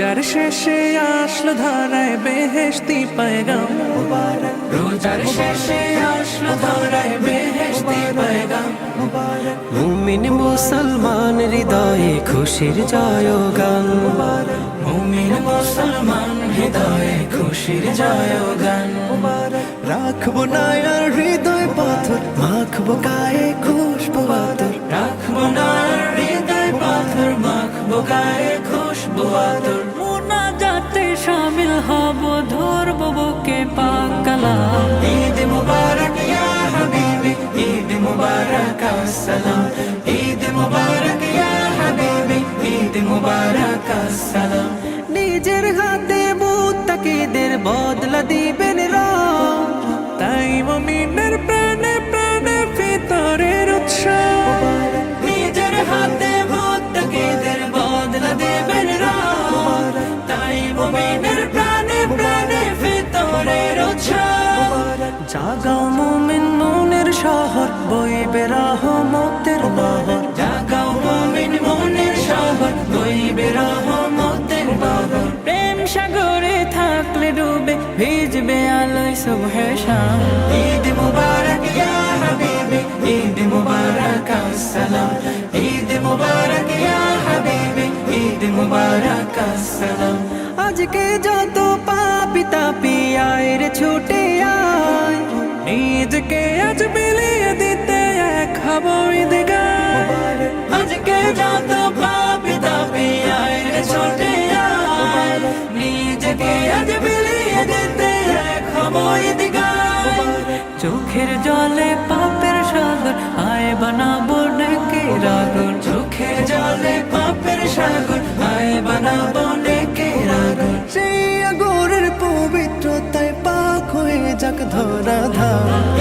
রোজার শেষে আসলো ধরায় বেহেশতি পায়গাম। মুবারক রোজার শেষে আসলো ধরায় বেহেশতি পায়গাম। মুমিন মুসলমান হৃদয়ে খুশির জয়গান। মুমিন মুসলমান হৃদয়ে খুশির জয়গান। রাখব না হৃদয় পাথর, মাখবো গায়ে গায়ে খুশবু আতর মোনাজাতে শামিল হব ধরব বুকে পাকালা ঈদ মুবারক ইয়া হাবিবি ঈদ মুবারক আসসালাম। ঈদ মুবারক ইয়া হাবিবি ঈদ মুবারক আসসালাম। নিজের হাতে মুত্তাকিদের বদলা দিবেন জাগাও মুমিন মনের শহর বইবে রহমতের নহর জাগাও মুমিন মনের শহর বইবে রহমতের বাহর। প্রেম সাগরে থাকলে ডুবে ভিজবে আলোয় শুভে শাম। ঈদ মুবারক ইয়া হাবিবি ঈদ মুবারক আসসালাম। ঈদ মুবারক ইয়া হাবিবি ঈদ মুবারক আসসালাম। আজকে যত পাপি তাপি আয় রে ছুটে আয়। চোখের জলে পাপের সাগর আয় বানাবো ডেকে রাগর চোখের জলে পাপের সাগর আয় বানাবো নেকে রাগর সেই আগরের পবিত্রতায় পাক হয়ে যাক ধরা মুবারক